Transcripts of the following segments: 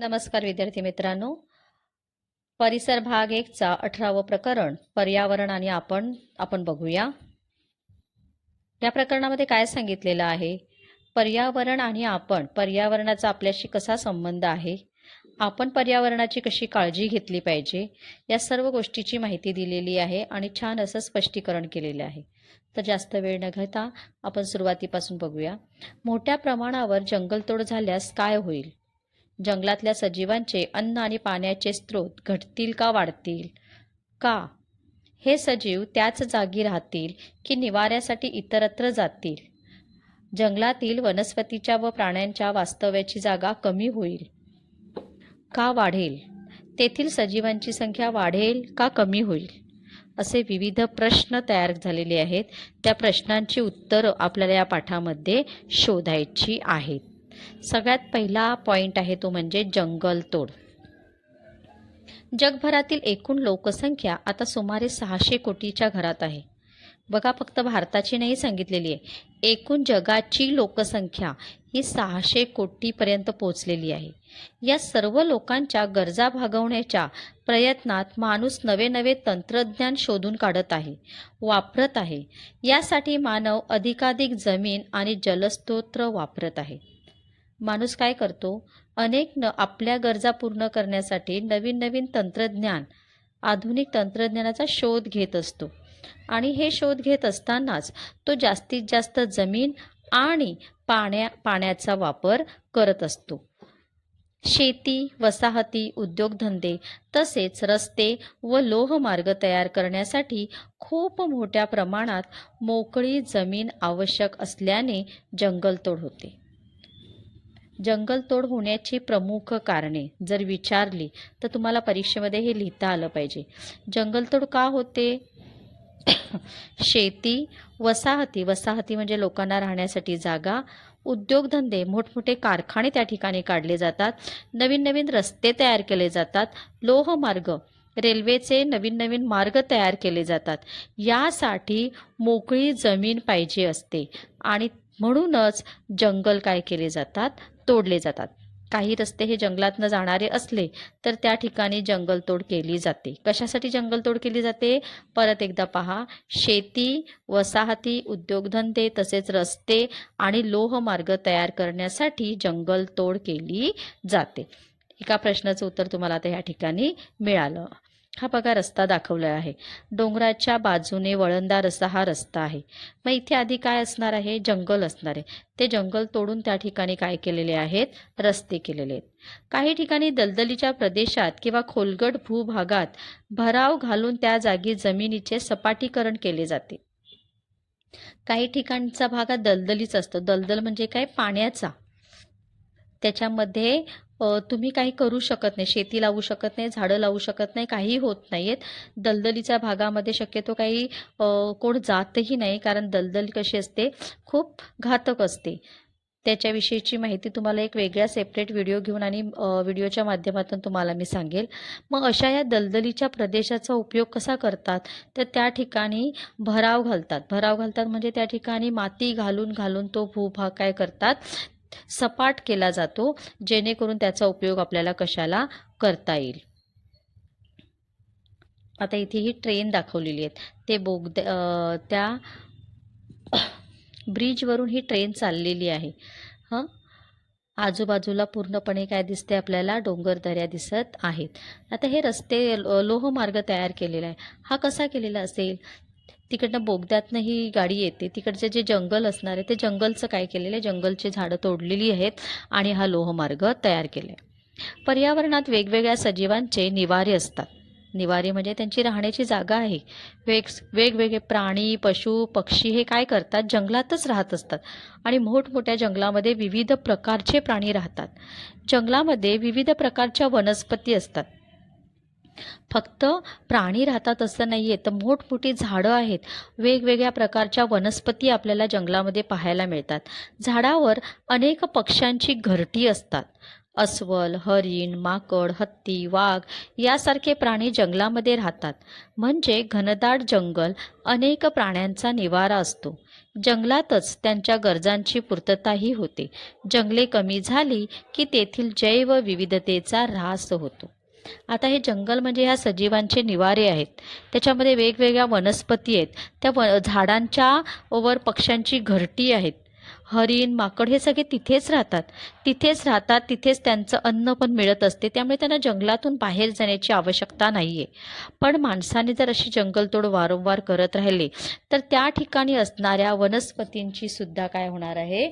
नमस्कार विद्यार्थी मित्रांनो. परिसर भाग एकचा अठरावं प्रकरण पर्यावरण आणि आपण आपण बघूया. या प्रकरणामध्ये काय सांगितलेलं आहे? पर्यावरण आणि आपण पर्यावरणाचा आपल्याशी कसा संबंध आहे? आपण पर्यावरणाची कशी काळजी घेतली पाहिजे? या सर्व गोष्टीची माहिती दिलेली आहे आणि छान असं स्पष्टीकरण केलेलं आहे. तर जास्त वेळ न घेता आपण सुरुवातीपासून बघूया. मोठ्या प्रमाणावर जंगलतोड झाल्यास काय होईल? जंगलातल्या सजीवांचे अन्न आणि पाण्याचे स्रोत घटतील का वाढतील? का? हे सजीव त्याच जागी राहतील की निवाऱ्यासाठी इतरत्र जातील? जंगलातील वनस्पतीच्या व प्राण्यांच्या वास्तव्याची जागा कमी होईल का वाढेल? तेथील सजीवांची संख्या वाढेल का कमी होईल? असे विविध प्रश्न तयार झालेले आहेत. त्या प्रश्नांची उत्तरं आपल्याला या पाठामध्ये शोधायची आहेत. सगळ्यात पहिला पॉईंट आहे तो म्हणजे जंगलतोड जगभरातील एकूण लोकसंख्या आता सुमारे सहाशे कोटीच्या घरात आहे. बघा फक्त भारताची नाही सांगितलेली आहे. एकूण जगाची लोकसंख्या ही सहाशे कोटीपर्यंत पोहोचलेली आहे. या सर्व लोकांच्या गरजा भागवण्याच्या प्रयत्नात माणूस नवे नवे तंत्रज्ञान शोधून काढत आहे वापरत आहे. यासाठी मानव अधिकाधिक जमीन आणि जलस्रोत वापरत आहे. माणूस काय करतो? अनेक न आपल्या गरजा पूर्ण करण्यासाठी नवीन नवीन तंत्रज्ञान आधुनिक तंत्रज्ञानाचा शोध घेत असतो. आणि हे शोध घेत असतानाच तो जास्तीत जास्त जमीन आणि पाण्या पाण्याचा वापर करत असतो. शेती वसाहती उद्योगधंदे तसेच रस्ते व लोहमार्ग तयार करण्यासाठी खूप मोठ्या प्रमाणात मोकळी जमीन आवश्यक असल्याने जंगलतोड होते. जंगलतोड होण्याची प्रमुख कारणे जर विचारली तर तुम्हाला परीक्षेमध्ये हे लिहिता आलं पाहिजे. जंगलतोड का होते? शेती वसाहती. वसाहती म्हणजे लोकांना राहण्यासाठी जागा उद्योगधंदे. मोठमोठे कारखाने त्या ठिकाणी काढले जातात. नवीन नवीन रस्ते तयार केले जातात. लोहमार्ग रेल्वेचे नवीन नवीन मार्ग तयार केले जातात. यासाठी मोकळी जमीन पाहिजे असते. आणि म्हणूनच जंगल काय केले जातात? तोडले जातात. काही रस्ते हे जंगलातनं जाणारे असले तर त्या ठिकाणी जंगलतोड केली जाते. कशासाठी जंगलतोड केली जाते? परत एकदा पहा. शेती वसाहती उद्योगधंदे तसेच रस्ते आणि लोहमार्ग तयार करण्यासाठी जंगलतोड केली जाते. एका प्रश्नाचं उत्तर तुम्हाला आता या ठिकाणी मिळालं. हा बघा रस्ता दाखवला आहे. डोंगराच्या बाजूने वळणदार असा हा रस्ता आहे. मग इथे आधी काय असणार आहे? जंगल असणार आहे. ते जंगल तोडून त्या ठिकाणी काय केलेले आहेत? रस्ते केलेले आहेत. काही ठिकाणी दलदलीच्या प्रदेशात किंवा खोलगट भूभागात भराव घालून त्या जागी जमिनीचे सपाटीकरण केले जाते. काही ठिकाणचा भागात दलदलीच असतो. दलदल म्हणजे काय? पाण्याचा. त्याच्यामध्ये तुम्ही काही करू शकत नाही. शेती लावू शकत नाही झाडं लावू शकत नाही काही होत नाही आहेत दलदलीच्या भागामध्ये शक्यतो काही कोण जातही नाही कारण दलदल कशी असते? खूप घातक असते. त्याच्याविषयीची माहिती तुम्हाला एक वेगळ्या सेपरेट व्हिडिओ घेऊन आणि व्हिडिओच्या माध्यमातून तुम्हाला मी सांगेल. मग अशा या दलदलीच्या प्रदेशाचा उपयोग कसा करतात? तर त्या ठिकाणी भराव घालतात. भराव घालतात म्हणजे त्या ठिकाणी माती घालून घालून तो भूभाग काय करतात? सपाट केला जातो जेणेकरून त्याचा उपयोग आपल्याला कशाला करता येईल. आता इथे ही ट्रेन दाखवलेली आहेत. ते बोगद त्या ब्रिजवरून ही ट्रेन चाललेली आहे. हं? आजूबाजूला पूर्णपणे काय दिसते आपल्याला? डोंगर दऱ्या दिसत आहेत. आता हे रस्ते लोहमार्ग तयार केलेला आहे. हा कसा केलेला असेल? तिकडनं बोगद्यातनं ही गाडी येते. तिकडचे जे जंगल असणार आहे ते जंगलचं काय केलेलं आहे? जंगलचे झाडं तोडलेली आहेत आणि हा लोहमार्ग तयार केला आहे पर्यावरणात वेगवेगळ्या सजीवांचे निवारे असतात. निवारे म्हणजे त्यांची राहण्याची जागा आहे. वेग वेगवेगळे प्राणी पशु पक्षी हे काय करतात? जंगलातच राहत असतात आणि मोठमोठ्या जंगलामध्ये विविध प्रकारचे प्राणी राहतात. जंगलामध्ये विविध प्रकारच्या वनस्पती असतात. फक्त प्राणी राहतात असं नाही आहे तर मोठमोठी झाडं आहेत. वेगवेगळ्या प्रकारच्या वनस्पती आपल्याला जंगलामध्ये पाहायला मिळतात. झाडावर अनेक पक्ष्यांची घरटी असतात. अस्वल हरिण माकड हत्ती वाघ यासारखे प्राणी जंगलामध्ये राहतात. म्हणजे घनदाट जंगल अनेक प्राण्यांचा निवारा असतो. जंगलातच त्यांच्या गरजांची पूर्तताही होते. जंगले कमी झाली की तेथील जैवविविधतेचा ऱ्हास होतो. आता हे जंगल म्हणजे ह्या सजीवांचे निवारे आहेत. त्याच्यामध्ये वेगवेगळ्या वनस्पती आहेत. त्या व झाडांच्या वर पक्ष्यांची घरटी आहेत. हरिण माकड हे सगळे तिथेच राहतात. तिथेच राहतात तिथेच त्यांचं अन्न पण मिळत असते. त्यामुळे त्यांना जंगलातून बाहेर जाण्याची आवश्यकता नाही आहे पण माणसाने जर अशी जंगलतोड वारंवार करत राहिले तर त्या ठिकाणी असणाऱ्या वनस्पतींची सुद्धा काय होणार आहे?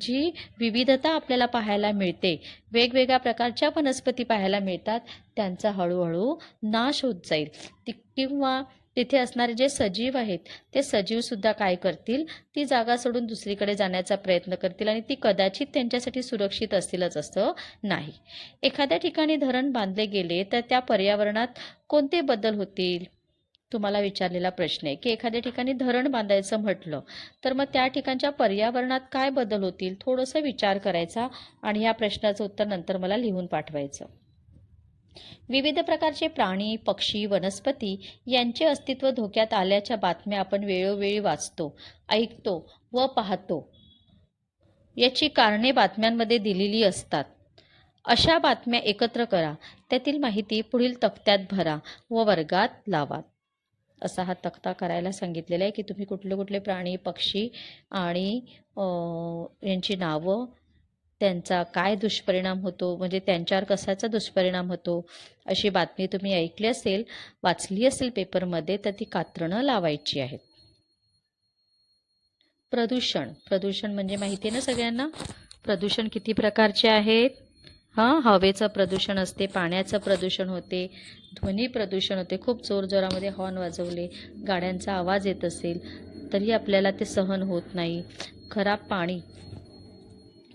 जी विविधता आपल्याला पाहायला मिळते वेगवेगळ्या प्रकारच्या वनस्पती पाहायला मिळतात त्यांचा हळूहळू नाश होत जाईल. ती किंवा तिथे असणारे जे सजीव आहेत ते सजीवसुद्धा काय करतील? ती जागा सोडून दुसरीकडे जाण्याचा प्रयत्न करतील आणि ती कदाचित त्यांच्यासाठी सुरक्षित असतीलच असं नाही. एखाद्या ठिकाणी धरण बांधले गेले तर त्या पर्यावरणात कोणते बदल होतील? तुम्हाला विचारलेला प्रश्न आहे की एखाद्या ठिकाणी धरण बांधायचं म्हटलं तर मग त्या ठिकाणच्या पर्यावरणात काय बदल होतील? थोडंसं विचार करायचा आणि ह्या प्रश्नाचं उत्तर नंतर मला लिहून पाठवायचं. विविध प्रकारचे प्राणी पक्षी वनस्पती यांचे अस्तित्व धोक्यात आल्याच्या बातम्या आपण वेळोवेळी वाचतो ऐकतो व पाहतो. याची कारणे बातम्यांमध्ये दिलेली असतात. अशा बातम्या एकत्र करा त्यातील माहिती पुढील तक्त्यात भरा व वर्गात लावा. असा हा तक्ता करायला सांगितलेला आहे की तुम्ही कुठले कुठले प्राणी पक्षी आणि यांची नावं त्यांचा काय दुष्परिणाम होतो? म्हणजे त्यांच्यावर कशाचा दुष्परिणाम होतो? अशी बातमी तुम्ही ऐकली असेल वाचली असेल पेपरमध्ये तर ती कात्रणं लावायची आहेत. प्रदूषण. प्रदूषण म्हणजे माहिती आहे ना सगळ्यांना? प्रदूषण किती प्रकारचे आहेत? हां हवेचं प्रदूषण असते पाण्याचं प्रदूषण होते ध्वनी प्रदूषण होते. खूप जोरजोरामध्ये हॉर्न वाजवले गाड्यांचा आवाज येत असेल तरी आपल्याला ते सहन होत नाही. खराब पाणी.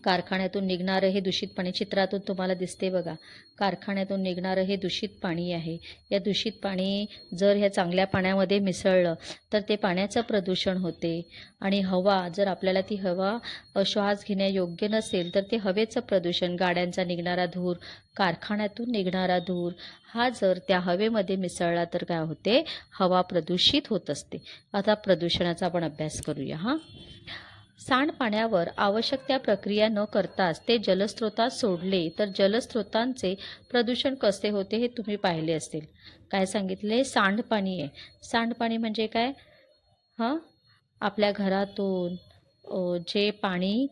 कारखान्यातून निघणारं हे दूषित पाणी चित्रातून तुम्हाला दिसते बघा. कारखान्यातून निघणारं हे दूषित पाणी आहे. या दूषित पाणी जर ह्या चांगल्या पाण्यामध्ये मिसळलं तर ते पाण्याचं प्रदूषण होते. आणि हवा जर आपल्याला ती हवा श्वास घेण्यायोग्य नसेल तर ते हवेचं प्रदूषण गाड्यांचा निघणारा धूर कारखान्यातून निघणारा धूर हा जर त्या हवेमध्ये मिसळला तर काय होते? हवा प्रदूषित होत असते. आता प्रदूषणाचा आपण अभ्यास करूया हां. सांडपाण्यावर आवश्यक त्या प्रक्रिया न करताच ते जलस्रोतात सोडले तर जलस्रोतांचे प्रदूषण कसे होते हे तुम्ही पाहिले असेल काय सांगितले? सांडपाणी आहे. सांडपाणी म्हणजे काय? हां? आपल्या घरातून जे पाणी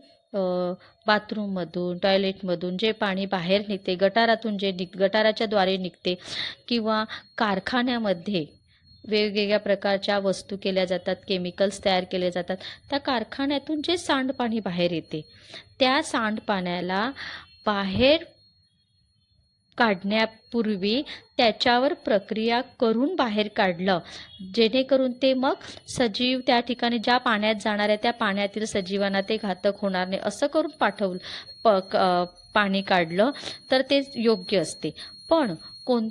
बाथरूममधून टॉयलेटमधून जे पाणी बाहेर निघते गटारातून जे निघ गटाराच्या द्वारे निघते किंवा कारखान्यामध्ये वेगवेगळ्या प्रकारच्या वस्तू केल्या जातात केमिकल्स तयार केले जातात. त्या कारखान्यातून जे सांडपाणी बाहेर येते त्या सांडपाण्याला बाहेर काढण्यापूर्वी त्याच्यावर प्रक्रिया करून बाहेर काढलं. जेणेकरून ते मग सजीव त्या ठिकाणी ज्या पाण्यात जाणाऱ्या त्या पाण्यातील सजीवांना ते घातक होणार नाही असं करून पाठवलं प क- पाणी काढलं तर ते योग्य असते. पण कोण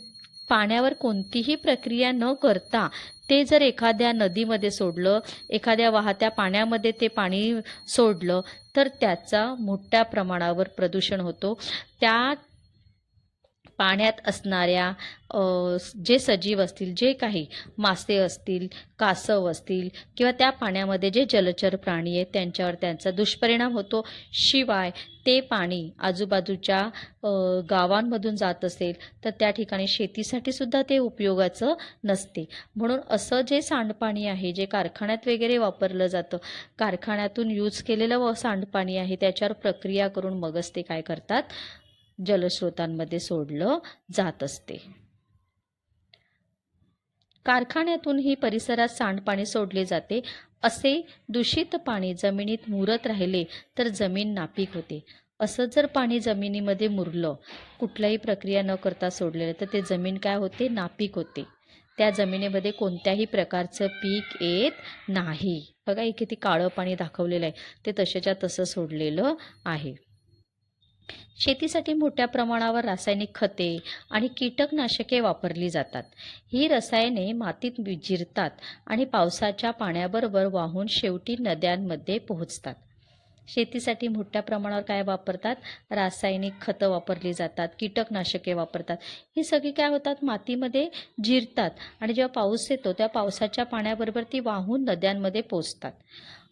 पाण्यावर कोणतीही प्रक्रिया न करता ते जर एखाद्या नदीमध्ये सोडलं एखाद्या वाहत्या पाण्यामध्ये ते पाणी सोडलं तर त्याचा मोठ्या प्रमाणावर प्रदूषण होतो. त्या पाण्यात असणाऱ्या जे सजीव असतील जे काही मासे असतील कासव असतील किंवा त्या पाण्यामध्ये जे जलचर प्राणी आहेत त्यांच्यावर त्यांचा दुष्परिणाम होतो. शिवाय ते पाणी आजूबाजूच्या गावांमधून जात असेल तर त्या ठिकाणी शेतीसाठी सुद्धा ते उपयोगाचं नसते. म्हणून असं जे सांडपाणी आहे जे कारखान्यात वगैरे वापरलं जातं कारखान्यातून यूज केलेलं व सांडपाणी आहे त्याच्यावर प्रक्रिया करून मगच ते काय करतात? जलस्रोतांमध्ये सोडलं जात असते. कारखान्यातूनही परिसरात सांडपाणी सोडले जाते असे दूषित पाणी जमिनीत मुरत राहिले तर जमीन नापीक होते. असं जर पाणी जमिनीमध्ये मुरलं कुठल्याही प्रक्रिया न करता सोडलेलं तर ते जमीन काय होते? नापीक होते. त्या जमिनीमध्ये कोणत्याही प्रकारचं पीक येत नाही. बघा इथे किती काळं पाणी दाखवलेलं आहे. ते तसेच्या तसं सोडलेलं आहे. शेतीसाठी मोठ्या प्रमाणावर रासायनिक खते आणि कीटकनाशके वापरली जातात. ही रसायने मातीत विजिरतात आणि पावसाच्या पाण्याबरोबर वाहून शेवटी नद्यांमध्ये पोहोचतात. शेतीसाठी मोठ्या प्रमाणावर काय वापरतात? रासायनिक खतं वापरली जातात कीटकनाशके वापरतात. ही सगळी काय होतात? मातीमध्ये जिरतात आणि जेव्हा पाऊस येतो त्या पावसाच्या पाण्याबरोबर ती वाहून नद्यांमध्ये पोचतात.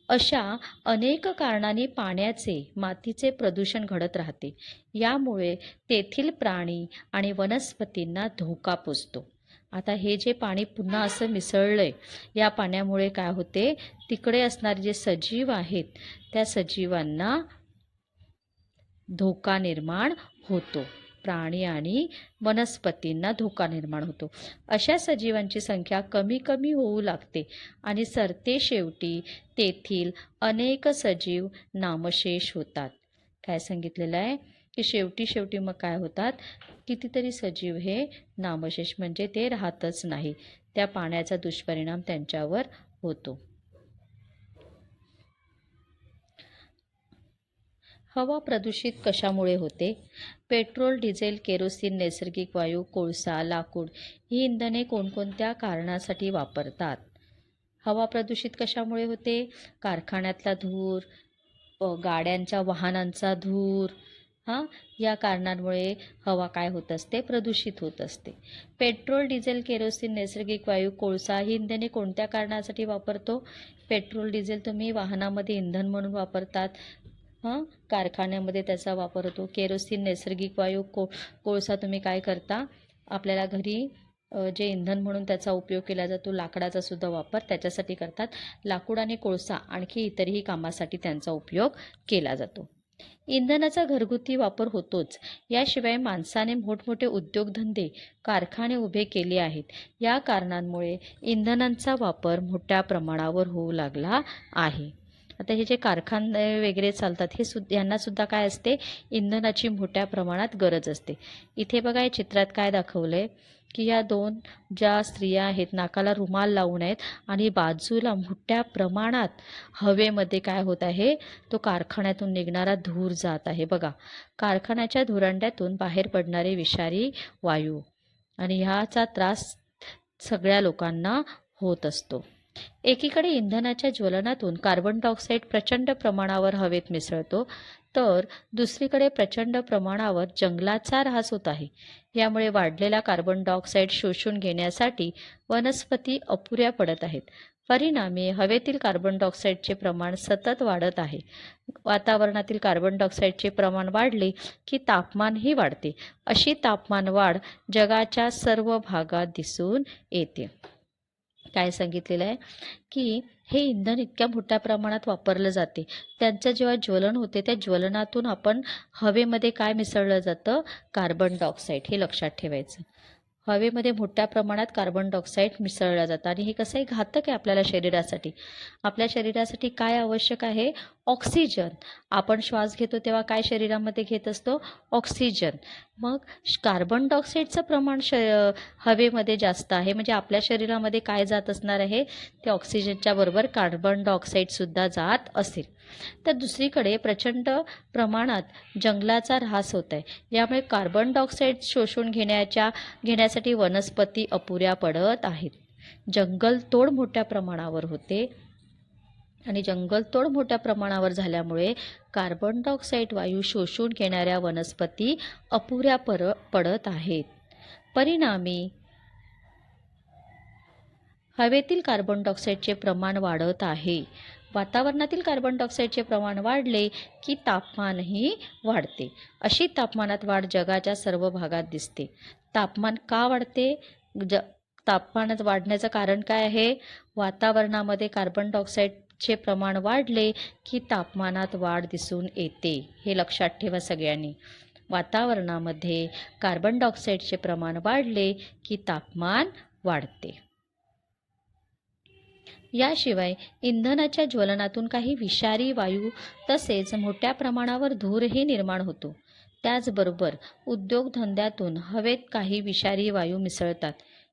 अशा अनेक कारणांनी पाण्याचे मातीचे प्रदूषण घडत राहते. यामुळे तेथील प्राणी आणि वनस्पतींना धोका पोचतो. आता हे जे पाणी पुन्हा असं मिसळलंय या पाण्यामुळे काय होते? तिकडे असणारे जे सजीव आहेत त्या सजीवांना धोका निर्माण होतो. प्राणी आणि वनस्पतींना धोका निर्माण होतो. अशा सजीवांची संख्या कमी कमी होऊ लागते आणि सरते शेवटी तेथील अनेक सजीव नामशेष होतात. काय सांगितलेलं आहे? की शेवटी शेवटी मग काय होतात? कितीतरी सजीव हे नामशेष म्हणजे ते राहतच नाही. त्या पाण्याचा दुष्परिणाम त्यांच्यावर होतो. हवा प्रदूषित कशामुळे होते? पेट्रोल डिझेल केरोसिन नैसर्गिक वायू कोळसा लाकूड ही इंधने कोणकोणत्या कारणासाठी वापरतात? हवा प्रदूषित कशामुळे होते? कारखान्यातला धूर गाड्यांच्या वाहनांचा धूर हां या कारणांमुळे हवा काय होत असते? प्रदूषित होत असते. पेट्रोल डिझेल केरोसिन नैसर्गिक वायू कोळसा ही इंधने कोणत्या कारणासाठी वापरतो? पेट्रोल डिझेल तुम्ही वाहनामध्ये इंधन म्हणून वापरतात. हं कारखान्यामध्ये त्याचा वापर होतो. केरोसिन नैसर्गिक वायू को कोळसा तुम्ही काय करता? आपल्याला घरी जे इंधन म्हणून त्याचा उपयोग केला जातो लाकडाचा सुद्धा वापर त्याच्यासाठी करतात. लाकूड आणि कोळसा आणखी इतरही कामासाठी त्यांचा उपयोग केला जातो. इंधनाचा घरगुती वापर होतोच. याशिवाय माणसाने मोठमोठे उद्योगधंदे कारखाने उभे केले आहेत. या कारणांमुळे इंधनांचा वापर मोठ्या प्रमाणावर होऊ लागला आहे. आता हे जे कारखाने वगैरे चालतात हे सुद्धा यांनासुद्धा काय असते? इंधनाची मोठ्या प्रमाणात गरज असते. इथे बघा या चित्रात काय दाखवलं आहे की या दोन ज्या स्त्रिया आहेत नाकाला रुमाल लावून आहेत आणि बाजूला मोठ्या प्रमाणात हवेमध्ये काय होत आहे? तो कारखान्यातून निघणारा धूर जात आहे. बघा कारखान्याच्या धुरांड्यातून बाहेर पडणारे विषारी वायू आणि ह्याचा त्रास सगळ्या लोकांना होत असतो. एकीकडे इंधनाच्या ज्वलनातून कार्बन डायऑक्साईड प्रचंड प्रमाणावर हवेत मिसळतो तर दुसरीकडे प्रचंड प्रमाणावर जंगलाचा ऱ्हास होत आहे. यामुळे वाढलेला कार्बन डायऑक्साईड शोषून घेण्यासाठी वनस्पती अपुऱ्या पडत आहेत. परिणामी हवेतील कार्बन डायऑक्साईडचे प्रमाण सतत वाढत आहे. वातावरणातील कार्बन डायऑक्साईडचे प्रमाण वाढले की तापमानही वाढते. अशी तापमान वाढ जगाच्या सर्व भागात दिसून येते. काय सांगितलेलं आहे? की हे इंधन इतक्या मोठ्या प्रमाणात वापरलं जाते. त्यांचं जेव्हा ज्वलन होते त्या ज्वलनातून आपण हवेमध्ये काय मिसळलं जातं? कार्बन डायऑक्साईड हे लक्षात ठेवायचं. हवेमध्ये मोठ्या प्रमाणात कार्बन डायऑक्साईड मिसळलं जातं. आणि हे कसं आहे घातक आहे आपल्याला शरीरासाठी. आपल्या शरीरासाठी काय आवश्यक आहे? ऑक्सिजन आपण श्वास घेतो तेव्हा काय शरीरामध्ये घेत असतो? ऑक्सिजन मग कार्बन डायऑक्साईडचं प्रमाण श हवेमध्ये जास्त आहे. म्हणजे आपल्या शरीरामध्ये काय जात असणार आहे? ते ऑक्सिजनच्या बरोबर कार्बन डायऑक्साईडसुद्धा जात असेल. तर दुसरीकडे प्रचंड प्रमाणात जंगलाचा ऱ्हास होत आहे. यामुळे कार्बन डायऑक्साईड शोषून घेण्याच्या घेण्यासाठी वनस्पती अपुऱ्या पडत आहेत. जंगलतोड मोठ्या प्रमाणावर होते. आणि जंगलतोड मोठ्या प्रमाणावर झाल्यामुळे कार्बन डायऑक्साईड वायू शोषून घेणाऱ्या वनस्पती अपुऱ्या पर पडत आहेत. परिणामी हवेतील कार्बन डायऑक्साईडचे प्रमाण वाढत आहे. वातावरणातील कार्बन डायऑक्साईडचे प्रमाण वाढले की तापमानही वाढते. अशी तापमानात वाढ जगाच्या सर्व भागात दिसते. तापमान का वाढते? ज तापमानात वाढण्याचं कारण काय आहे? वातावरणामध्ये कार्बन चे प्रमाण वाढले की तापमानात वाढ दिसून येते हे लक्षात ठेवा सगळ्यांनी. वातावरणामध्ये कार्बन डायऑक्साईडचे प्रमाण वाढले की तापमान वाढते. याशिवाय इंधनाच्या ज्वलनातून काही विषारी वायू तसेच मोठ्या प्रमाणावर धूरही निर्माण होतो. त्याचबरोबर उद्योगधंद्यातून हवेत काही विषारी वायू मिसळतात.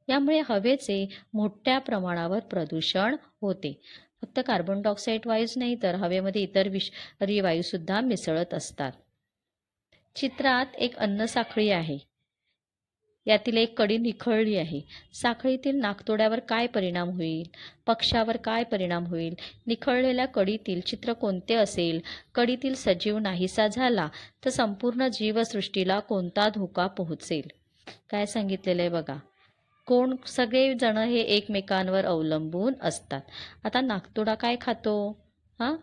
यामुळे हवेचे मोठ्या प्रमाणावर प्रदूषण होते. फक्त कार्बन डायऑक्साईड वायूच नाही तर हवेमध्ये इतर विषारी वायूसुद्धा मिसळत असतात. चित्रात एक अन्नसाखळी आहे. यातील एक कडी निखळली आहे. साखळीतील नाकतोड्यावर काय परिणाम होईल? पक्षावर काय परिणाम होईल? निखळलेल्या कडीतील चित्र कोणते असेल? कडीतील सजीव नाहीसा झाला तर संपूर्ण जीवसृष्टीला कोणता धोका पोहोचेल? काय सांगितलेलं आहे बघा. कोण सगळे जण हे एकमेकांवर अवलंबून असतात. आता नागतोडा काय खातो? हां?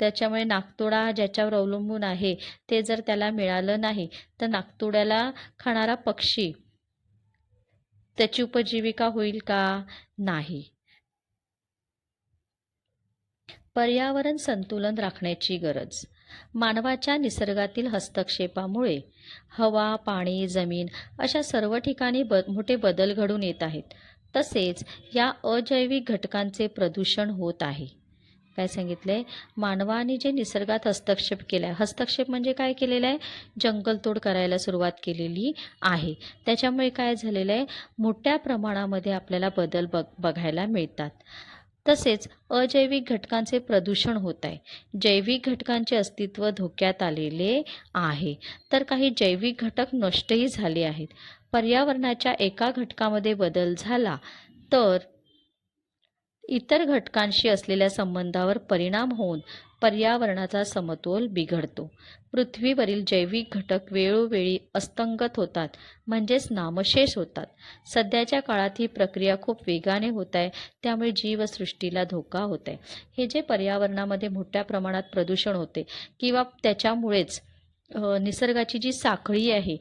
त्याच्यामुळे नागतोडा ज्याच्यावर अवलंबून आहे ते जर त्याला मिळालं नाही तर नागतोड्याला खाणारा पक्षी त्याची उपजीविका होईल का? नाही. पर्यावरण संतुलन राखण्याची गरज. मानवाच्या निसर्गातील हस्तक्षेपामुळे हवा पाणी जमीन अशा सर्व ठिकाणी ब मोठे बदल घडून येत आहेत. तसेच या अजैविक घटकांचे प्रदूषण होत आहे. काय सांगितलंय? मानवाने जे निसर्गात हस्तक्षेप केला आहे हस्तक्षेप म्हणजे काय केलेलं आहे? जंगलतोड करायला सुरुवात केलेली आहे. त्याच्यामुळे काय झालेलं आहे? मोठ्या प्रमाणामध्ये आपल्याला बदल बघ बघायला मिळतात. तसेच अजैविक घटकांचे प्रदूषण होत आहे. जैविक घटकांचे अस्तित्व धोक्यात आलेले आहे. तर काही जैविक घटक नष्टही झाले आहेत. पर्यावरणाच्या एका घटकामध्ये बदल झाला तर इतर घटकांशी असलेल्या संबंधावर परिणाम होऊन पर्यावरणाचा समतोल बिघडतो. पृथ्वीवरील जैविक घटक वेळोवेळी अस्तंगत होतात म्हणजेच नामशेष होतात. सध्याच्या काळात ही प्रक्रिया खूप वेगाने होत आहे त्यामुळे जीवसृष्टीला धोका होत आहे. हे जे पर्यावरणामध्ये मोठ्या प्रमाणात प्रदूषण होते किंवा त्याच्यामुळेच निसर्गाची जी साखळी आहे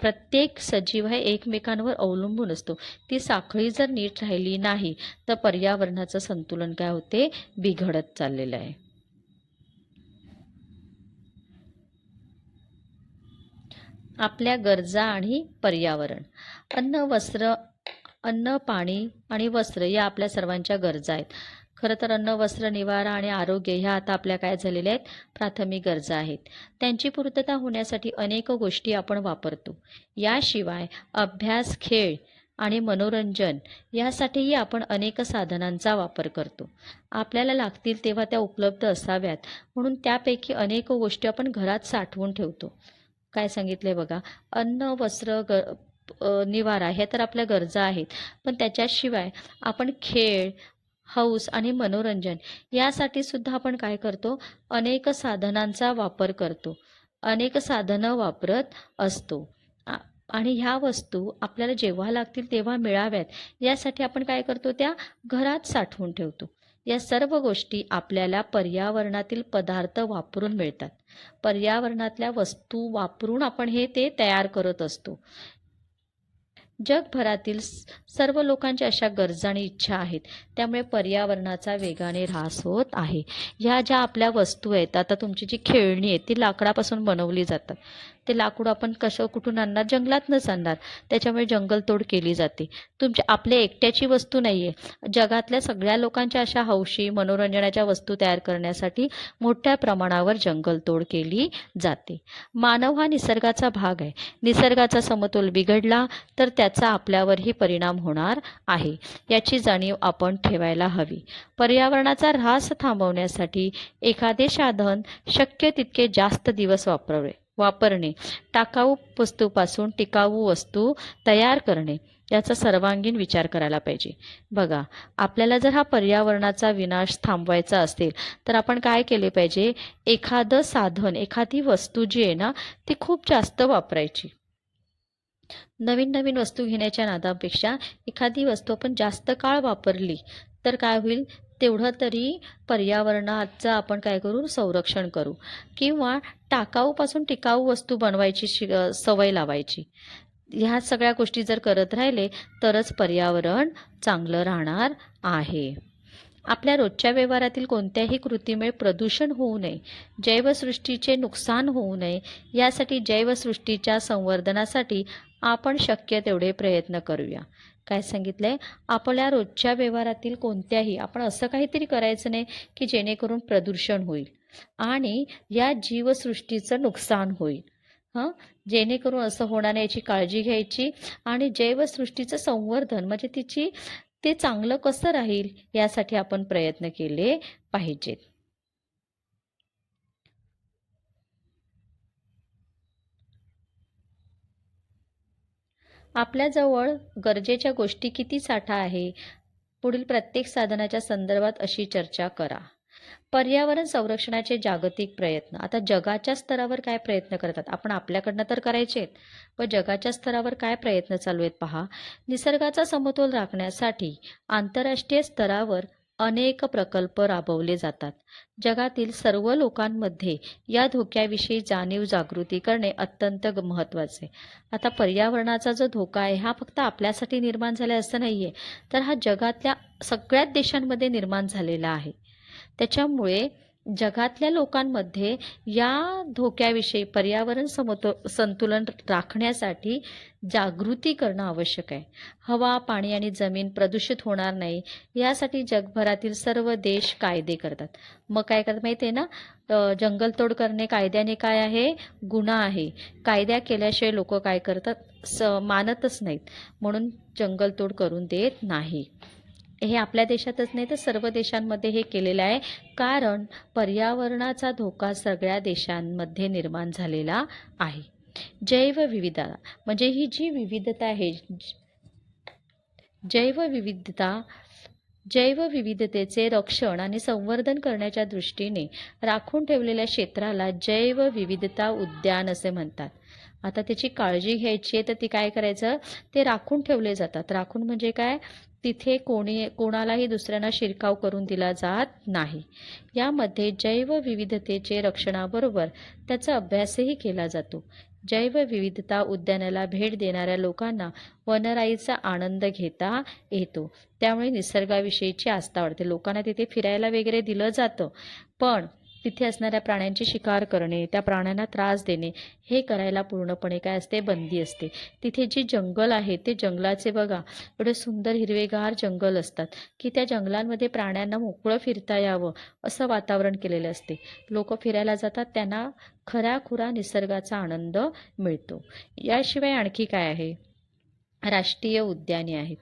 प्रत्येक सजीव हे एकमेकांवर अवलंबून असतो. ती साखळी जर नीट राहिली नाही तर पर्यावरणाचं संतुलन काय होते? बिघडत चाललेलं आहे. आपल्या गरजा आणि पर्यावरण. अन्न वस्त्र अन्न पाणी आणि वस्त्र या आपल्या सर्वांच्या गरजा आहेत. खरं तर अन्न वस्त्र निवारा आणि आरोग्य ह्या आता आपल्या काय झालेल्या आहेत? प्राथमिक गरजा आहेत. त्यांची पूर्तता होण्यासाठी अनेक गोष्टी आपण वापरतो. याशिवाय अभ्यास खेळ आणि मनोरंजन यासाठीही आपण अनेक साधनांचा वापर करतो. आपल्याला लागतील तेव्हा त्या उपलब्ध असाव्यात. म्हणून त्यापैकी अनेक गोष्टी आपण घरात साठवून ठेवतो. काय सांगितले बघा? अन्न वस्त्र ग निवारा ह्या तर आपल्या गरजा आहेत. पण त्याच्याशिवाय आपण खेळ हौस आणि मनोरंजन यासाठी सुद्धा आपण काय करतो? अनेक साधनांचा वापर करतो. अनेक साधनं वापरत असतो. आणि ह्या वस्तू आपल्याला जेव्हा लागतील तेव्हा मिळाव्यात. यासाठी आपण काय करतो? त्या घरात साठवून ठेवतो. या सर्व गोष्टी आपल्याला पर्यावरणातील पदार्थ वापरून मिळतात. पर्यावरणातल्या वस्तू वापरून आपण हे ते तयार करत असतो. जगभरातील स- सर्व लोकांच्या अशा गरजा आणि इच्छा आहेत. त्यामुळे पर्यावरणाचा वेगाने ऱ्हास होत आहे. ह्या ज्या आपल्या वस्तू आहेत आता तुमची जी खेळणी आहे ती लाकडापासून बनवली जातात. ते लाकूड आपण कसं कुठून आणणार? जंगलातनंच आणणार. त्याच्यामुळे जंगलतोड केली जाते. तुमच्या आपल्या एकट्याची वस्तू नाही आहे जगातल्या सगळ्या लोकांच्या अशा हौशी मनोरंजनाच्या वस्तू तयार करण्यासाठी मोठ्या प्रमाणावर जंगलतोड केली जाते. मानव हा निसर्गाचा भाग आहे. निसर्गाचा समतोल बिघडला तर त्याचा आपल्यावरही परिणाम होणार आहे. याची जाणीव आपण ठेवायला हवी. पर्यावरणाचा ऱ्हास थांबवण्यासाठी एखादे साधन शक्य तितके जास्त दिवस वापरावे. वापरणे. टाकाऊ वस्तूपासून टिकाऊ वस्तू तयार करणे याचा सर्वांगीण विचार करायला पाहिजे. बघा आपल्याला जर हा पर्यावरणाचा विनाश थांबवायचा असेल तर आपण काय केले पाहिजे? एखादं साधन एखादी वस्तू जी आहे ना ती खूप जास्त वापरायची. नवीन नवीन वस्तू घेण्याच्या नादापेक्षा एखादी वस्तू आपण जास्त काळ वापरली तर काय होईल? तेवढं तरी पर्यावरणाचं आपण काय करू? संरक्षण करू. किंवा टाकाऊपासून टिकाऊ वस्तू बनवायची शि सवय लावायची. ह्या सगळ्या गोष्टी जर करत राहिले तरच पर्यावरण चांगलं राहणार आहे. आपल्या रोजच्या व्यवहारातील कोणत्याही कृतीमुळे प्रदूषण होऊ नये जैवसृष्टीचे नुकसान होऊ नये यासाठी जैवसृष्टीच्या संवर्धनासाठी आपण शक्य तेवढे प्रयत्न करूया. काय सांगितलंय? आपल्या रोजच्या व्यवहारातील कोणत्याही आपण असं काहीतरी करायचं नाही की जेणेकरून प्रदूषण होईल आणि या जीवसृष्टीचं नुकसान होईल. हां? जेणेकरून असं होणार नाही याची काळजी घ्यायची आणि जैवसृष्टीचं संवर्धन म्हणजे तिची ते चांगलं कसं राहील यासाठी आपण प्रयत्न केले पाहिजेत. आपल्याजवळ गरजेच्या गोष्टी किती साठा आहे? पुढील प्रत्येक साधनाच्या संदर्भात अशी चर्चा करा. पर्यावरण संरक्षणाचे जागतिक प्रयत्न. आता जगाच्या स्तरावर काय प्रयत्न करतात? आपण आपल्याकडनं तर करायचे आहेत पण जगाच्या स्तरावर काय प्रयत्न चालू आहेत पहा? निसर्गाचा समतोल राखण्यासाठी आंतरराष्ट्रीय स्तरावर अनेक प्रकल्प राबवले जातात. जगातील सर्व लोकांमध्ये या धोक्याविषयी जाणीव जागृती करणे अत्यंत महत्त्वाचे. आता पर्यावरणाचा जो धोका आहे हा फक्त आपल्यासाठी निर्माण झाला असं नाही आहे तर हा जगातल्या सगळ्याच देशांमध्ये निर्माण झालेला आहे. त्याच्यामुळे जगातल्या लोकांमध्ये या धोक्याविषयी पर्यावरण समतो संतुलन राखण्यासाठी जागृती करणं आवश्यक आहे. हवा पाणी आणि जमीन प्रदूषित होणार नाही यासाठी जगभरातील सर्व देश कायदे करतात. मग काय करत माहिती आहे ना जंगलतोड करणे कायद्याने काय आहे? गुन्हा आहे. कायद्या केल्याशिवाय लोक काय करतात? स मानतच नाहीत. म्हणून जंगलतोड करून देत नाही. हे आपल्या देशातच नाही तर सर्व देशांमध्ये हे केलेलं आहे. कारण पर्यावरणाचा धोका सगळ्या देशांमध्ये निर्माण झालेला आहे. जैवविविधता म्हणजे ही जी विविधता आहे जैवविविधता जैवविविधतेचे रक्षण आणि संवर्धन करण्याच्या दृष्टीने राखून ठेवलेल्या क्षेत्राला जैवविविधता उद्यान असे म्हणतात. आता त्याची काळजी घ्यायची आहे तर ती काय करायचं? ते राखून ठेवले जातात. राखून म्हणजे काय? तिथे कोणी कोणालाही दुसऱ्यांना शिरकाव करून दिला जात नाही. यामध्ये जैवविविधतेचे रक्षणाबरोबर त्याचा अभ्यासही केला जातो. जैवविविधता उद्यानाला भेट देणाऱ्या लोकांना वनराईचा आनंद घेता येतो. त्यामुळे निसर्गाविषयीची आस्था वाढते. लोकांना तिथे फिरायला वगैरे दिलं जातं. पण तिथे असणाऱ्या प्राण्यांची शिकार करणे त्या प्राण्यांना त्रास देणे हे करायला पूर्णपणे काय असते? बंदी असते. तिथे जे जंगल आहे ते जंगलाचे बघा. एवढे सुंदर हिरवेगार जंगल असतात की त्या जंगलांमध्ये प्राण्यांना मोकळं फिरता यावं असं वातावरण केलेलं असते. लोक फिरायला जातात त्यांना खऱ्याखुरा निसर्गाचा आनंद मिळतो. याशिवाय आणखी काय आहे? राष्ट्रीय उद्याने आहेत.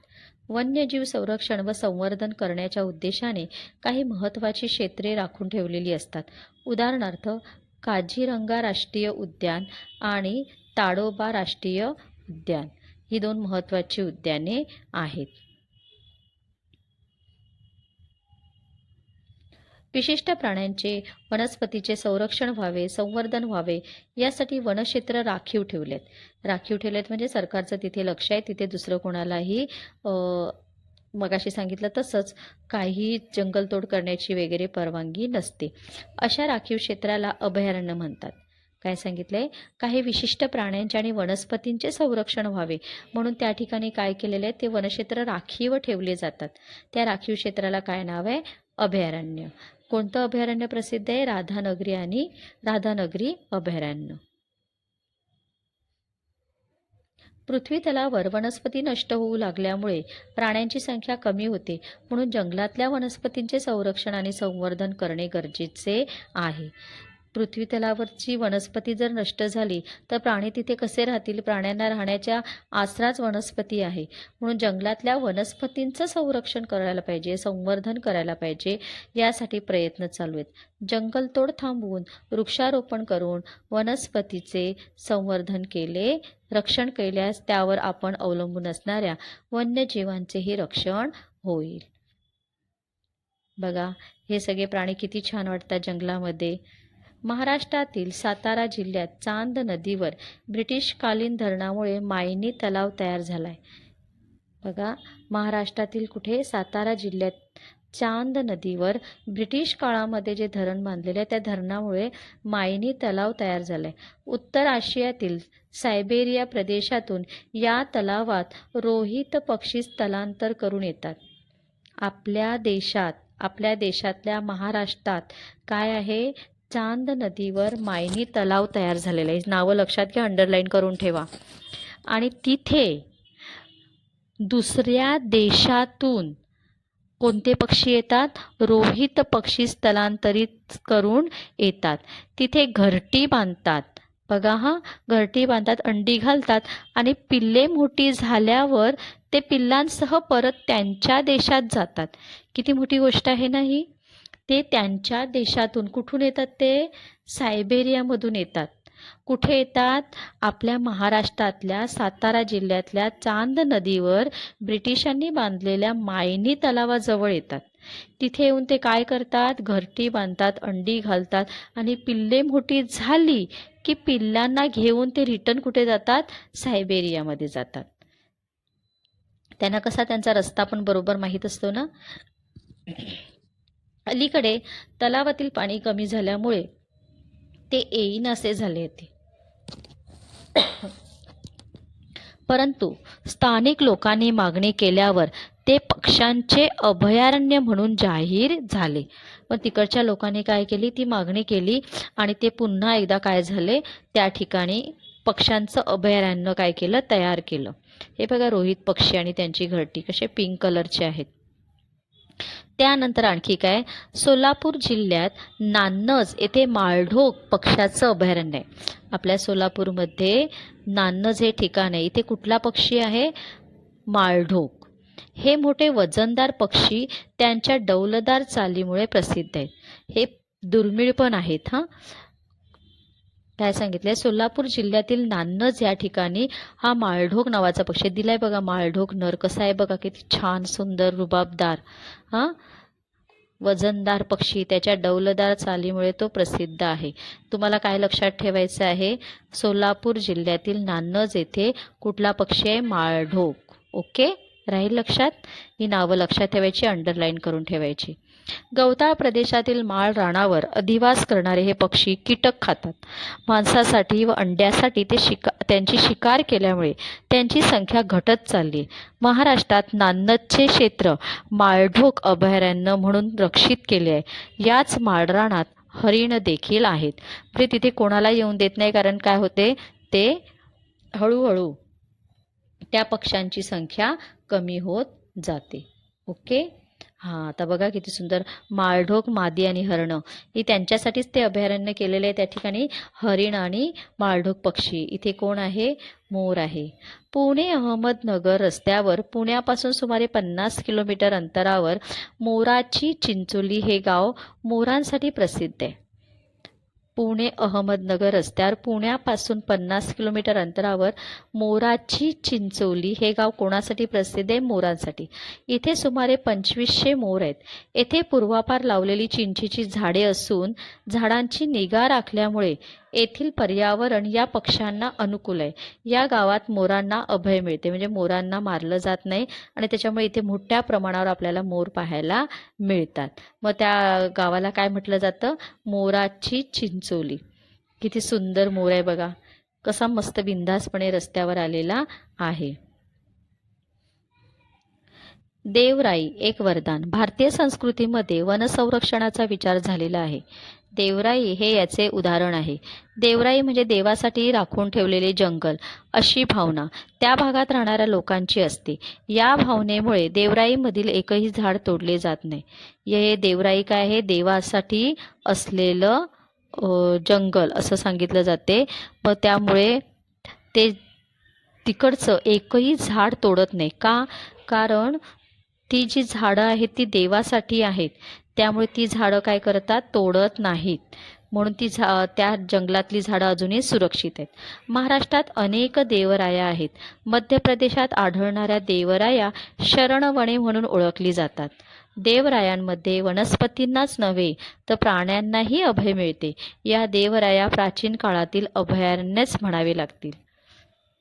वन्यजीव संरक्षण व संवर्धन करण्याच्या उद्देशाने काही महत्त्वाची क्षेत्रे राखून ठेवलेली असतात. उदाहरणार्थ काझीरंगा राष्ट्रीय उद्यान आणि ताडोबा राष्ट्रीय उद्यान ही दोन महत्त्वाची उद्याने आहेत. विशिष्ट प्राण्यांचे वनस्पतीचे संरक्षण व्हावे संवर्धन व्हावे यासाठी वनक्षेत्र राखीव ठेवलेत. राखीव ठेवलेत म्हणजे सरकारचं तिथे लक्ष आहे तिथे दुसरं कोणालाही मगाशी सांगितलं तसंच काही जंगलतोड करण्याची वगैरे परवानगी नसते. अशा राखीव क्षेत्राला अभयारण्य म्हणतात. काय सांगितलंय? काही विशिष्ट प्राण्यांचे आणि वनस्पतींचे संरक्षण व्हावे. म्हणून त्या ठिकाणी काय केलेले आहे? ते वनक्षेत्र राखीव ठेवले जातात. त्या राखीव क्षेत्राला काय नाव आहे? अभयारण्य. कोणतं अभयारण्य प्रसिद्ध आहे? राधानगरी आणि राधानगरी अभयारण्य. पृथ्वी तलावर वनस्पती नष्ट होऊ लागल्यामुळे प्राण्यांची संख्या कमी होते. म्हणून जंगलातल्या वनस्पतींचे संरक्षण आणि संवर्धन करणे गरजेचे आहे. पृथ्वी तलावरची वनस्पती जर नष्ट झाली तर प्राणी तिथे कसे राहतील? प्राण्यांना राहण्याच्या आसराच वनस्पती आहे. म्हणून जंगलातल्या वनस्पतींचं संरक्षण करायला पाहिजे संवर्धन करायला पाहिजे यासाठी प्रयत्न चालू आहेत. जंगलतोड थांबवून वृक्षारोपण करून वनस्पतीचे संवर्धन केले रक्षण केल्यास त्यावर आपण अवलंबून असणाऱ्या वन्यजीवांचेही रक्षण होईल. बघा हे सगळे प्राणी किती छान वाटतात जंगलामध्ये. महाराष्ट्रातील सातारा जिल्ह्यात चांद नदीवर ब्रिटिशकालीन धरणामुळे मायनी तलाव तयार झाला आहे बघा महाराष्ट्रातील कुठे? सातारा जिल्ह्यात चांद नदीवर ब्रिटिश काळामध्ये जे धरण बांधलेले आहे त्या धरणामुळे मायनी तलाव तयार झाला आहे उत्तर आशियातील सायबेरिया प्रदेशातून या तलावात रोहित पक्षी स्थलांतर करून येतात. आपल्या देशात आपल्या देशातल्या महाराष्ट्रात काय आहे? चांद नदीवर मायनी तलाव तयार झालेला आहे. नावं लक्षात घ्या अंडरलाईन करून ठेवा. आणि तिथे दुसऱ्या देशातून कोणते पक्षी येतात? रोहित पक्षी स्थलांतरित करून येतात. तिथे घरटी बांधतात. बघा हा घरटी बांधतात अंडी घालतात आणि पिल्ले मोठी झाल्यावर ते पिल्लांसह परत त्यांच्या देशात जातात. किती मोठी गोष्ट आहे ना ही? ते त्यांच्या देशातून कुठून येतात ते? सायबेरियामधून येतात. कुठे येतात? आपल्या महाराष्ट्रातल्या सातारा जिल्ह्यातल्या चांद नदीवर ब्रिटिशांनी बांधलेल्या मायनी तलावाजवळ येतात. तिथे येऊन ते काय करतात? घरटी बांधतात अंडी घालतात आणि पिल्ले मोठी झाली की पिल्लांना घेऊन ते रिटर्न कुठे जातात? सायबेरियामध्ये जातात. त्यांना कसा त्यांचा रस्ता पण बरोबर माहीत असतो ना? अलीकडे तलावातील पाणी कमी झाल्यामुळे ते येईनासे झाले होते. परंतु स्थानिक लोकांनी मागणी केल्यावर ते पक्ष्यांचे अभयारण्य म्हणून जाहीर झाले. पण तिकडच्या लोकांनी काय केली? ती मागणी केली आणि ते पुन्हा एकदा काय झाले? त्या ठिकाणी पक्ष्यांचं अभयारण्य काय केलं? तयार केलं. हे बघा रोहित पक्षी आणि त्यांची घरटी कसे पिंक कलरचे आहेत. त्यानंतर आणखी काय? सोलापूर जिल्ह्यात नान्नज येथे माळढोक पक्ष्याचं अभयारण्य आहे. आपल्या सोलापूरमध्ये नान्नज हे ठिकाण आहे. इथे कुठला पक्षी आहे? माळढोक. हे मोठे वजनदार पक्षी त्यांच्या डौलदार चालीमुळे प्रसिद्ध आहेत. हे दुर्मिळ पण आहेत हां. काय सांगितलंय? सोलापूर जिल्ह्यातील नान्नज या ठिकाणी हा माळढोक नावाचा पक्षी आहे. दिलाय बघा माळढोक नर कसा आहे बघा किती छान सुंदर रुबाबदार हां? वजनदार पक्षी त्याच्या डौलदार चालीमुळे तो प्रसिद्ध आहे. तुम्हाला काय लक्षात ठेवायचं आहे? सोलापूर जिल्ह्यातील नान्नज येथे कुठला पक्षी आहे? माळढोक. ओके? राहील लक्षात? ही नावं लक्षात ठेवायची अंडरलाईन करून ठेवायची. गवताळ प्रदेशातील माळ रानावर अधिवास करणारे हे पक्षी कीटक खातात. मांसासाठी व अंड्यासाठी ते शिका त्यांची शिकार केल्यामुळे त्यांची संख्या घटत चालली. महाराष्ट्रात नान्नदचे क्षेत्र माळढोक अभयारण्य म्हणून रक्षित केले आहे. याच माळरानात हरिण देखील आहेत. म्हणजे तिथे कोणाला येऊन देत नाही? कारण काय होते? ते हळूहळू त्या पक्ष्यांची संख्या कमी होत जाते. ओके? हां आता बघा किती सुंदर. माळढोक मादी आणि हरणं. ही त्यांच्यासाठीच ते अभयारण्य केलेले आहे. त्या ठिकाणी हरिण आणि माळढोक पक्षी. इथे कोण आहे? मोर आहे. पुणे अहमदनगर रस्त्यावर पुण्यापासून सुमारे पन्नास किलोमीटर अंतरावर मोराची चिंचोली हे गाव मोरांसाठी प्रसिद्ध आहे. पुणे अहमदनगर रस्त्यावर पुण्यापासून पन्नास किलोमीटर अंतरावर मोराची चिंचोली हे गाव कोणासाठी प्रसिद्ध आहे? मोरांसाठी. इथे सुमारे पंचवीसशे मोर आहेत. येथे पूर्वापार लावलेली चिंचेची झाडे असून झाडांची निगा राखल्यामुळे येथील पर्यावरण या पक्ष्यांना अनुकूल आहे. या गावात मोरांना अभय मिळते. म्हणजे मोरांना मारलं जात नाही आणि त्याच्यामुळे इथे मोठ्या प्रमाणावर आपल्याला मोर पाहायला मिळतात. मग त्या गावाला काय म्हटलं जातं? मोराची चिंचोली. किती सुंदर मोर आहे बघा. कसा मस्त बिंदासपणे रस्त्यावर आलेला आहे. देवराई एक वरदान. भारतीय संस्कृतीमध्ये वनसंरक्षणाचा विचार झालेला आहे. देवराई हे याचे उदाहरण आहे. देवराई म्हणजे देवासाठी राखून ठेवलेले जंगल अशी भावना त्या भागात राहणाऱ्या लोकांची असते. या भावनेमुळे देवराईमधील एकही झाड तोडले जात नाही. हे देवराई काय आहे? देवासाठी असलेलं जंगल असं सांगितलं जाते. व त्यामुळे ते तिकडचं एकही झाड तोडत नाही. का? कारण ती जी झाडं आहेत ती देवासाठी आहेत. त्यामुळे ती झाडं काय करतात? तोडत नाहीत. म्हणून ती झा त्या जंगलातली झाडं अजूनही सुरक्षित आहेत. महाराष्ट्रात अनेक देवराया आहेत. मध्य प्रदेशात आढळणाऱ्या देवराया शरणवणे म्हणून ओळखली जातात. देवरायांमध्ये वनस्पतींनाच नव्हे तर प्राण्यांनाही अभय मिळते. या देवराया प्राचीन काळातील अभयारण्यच म्हणावे लागतील.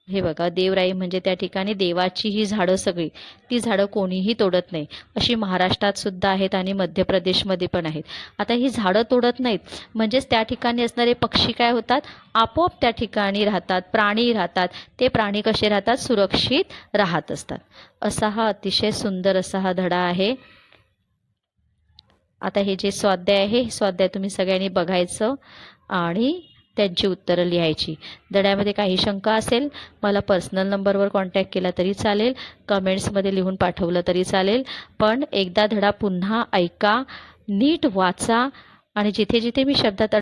हे बघा देवराई म्हणजे त्या ठिकाणी देवाची ही झाडं सगळी. ती झाडं कोणीही तोडत नाही. अशी महाराष्ट्रात सुद्धा आहेत आणि मध्य प्रदेशमध्ये पण आहेत. आता ही झाडं तोडत नाहीत. म्हणजेच त्या ठिकाणी असणारे पक्षी काय होतात? आपोआप त्या ठिकाणी राहतात प्राणी राहतात. ते प्राणी कसे राहतात? सुरक्षित राहत असतात. असा हा अतिशय सुंदर असा हा धडा आहे. आता हे जे स्वाध्याय आहे हे स्वाध्याय तुम्ही सगळ्यांनी बघायचं आणि त्यांची उत्तरं लिहायची. धड्यामध्ये काही शंका असेल मला पर्सनल नंबरवर कॉन्टॅक्ट केला तरी चालेल कमेंट्समध्ये लिहून पाठवलं तरी चालेल. पण एकदा धडा पुन्हा ऐका नीट वाचा आणि जिथे जिथे मी शब्दात